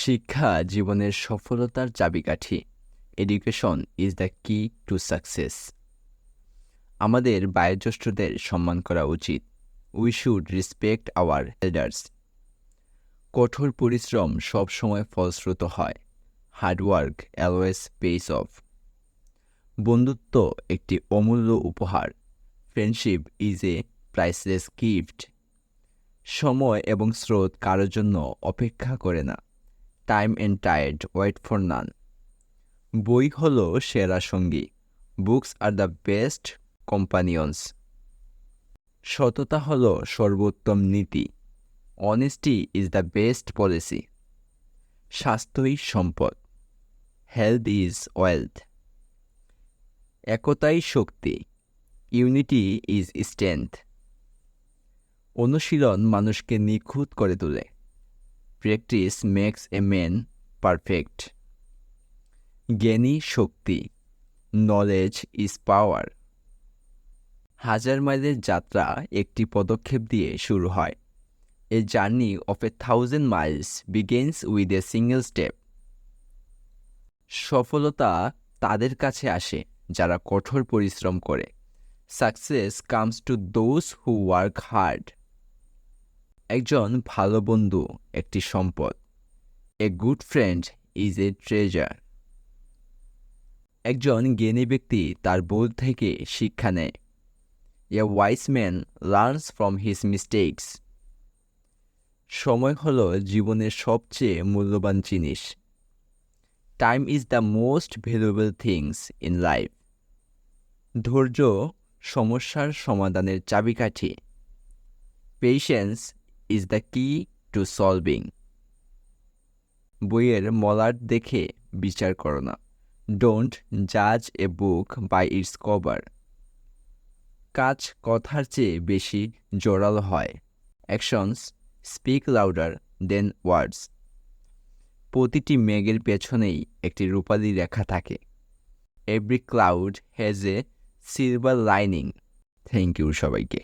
শিক্ষা জীবনের সফলতার চাবিকাঠি। Education is the key to success আমাদের বায়োজ্যেষ্ঠদের সম্মান করা উচিত। We should respect our elders কঠোর পরিশ্রম সবসময় ফলশ্রুত হয়। হার্ডওয়ার্ক অ্যালওয়েস পেস অফ বন্ধুত্ব একটি অমূল্য উপহার। Friendship is a priceless gift সময় এবং স্রোত কারোর জন্য অপেক্ষা করে না। টাইম অ্যান্ড টায়ার্ড ওয়েট ফর নান বই হলো সেরা সঙ্গী। Books are the best companions সততা হল সর্বোত্তম নীতি। Honesty is the best policy স্বাস্থ্যই সম্পদ। হেলথ ইজ ওয়েলথ একতাই শক্তি। ইউনিটি ইজ স্ট্রেংথ অনুশীলন মানুষকে নিখুঁত করে তোলে। Practice makes a man perfect জ্ঞানী শক্তি নলেজ ইজ পাওয়ার হাজার মাইলের যাত্রা একটি পদক্ষেপ দিয়ে শুরু হয়। A journey of a thousand miles begins with a single step সফলতা তাদের কাছে আসে, যারা কঠোর পরিশ্রম করে। Success comes to those who work hard একজন ভালো বন্ধু, একটি সম্পদ। A good friend is a treasure একজন জ্ঞানী ব্যক্তি তার বোধ থেকে শিক্ষা নেয়। A wise man learns from his mistakes সময় হল জীবনের সবচেয়ে মূল্যবান জিনিস। Time is the most valuable things in life ধৈর্য সমস্যার সমাধানের চাবিকাঠি। Patience is the key to solving বইয়ের মলাট দেখে বিচার করো না। ডোন্ট জাজ a book by its cover কাজ কথার চেয়ে বেশি জোরালো হয়। Actions speak louder than words প্রতিটি মেঘের পেছনেই একটি রূপালি রেখা থাকে। Every cloud has a silver lining thank you সবাইকে।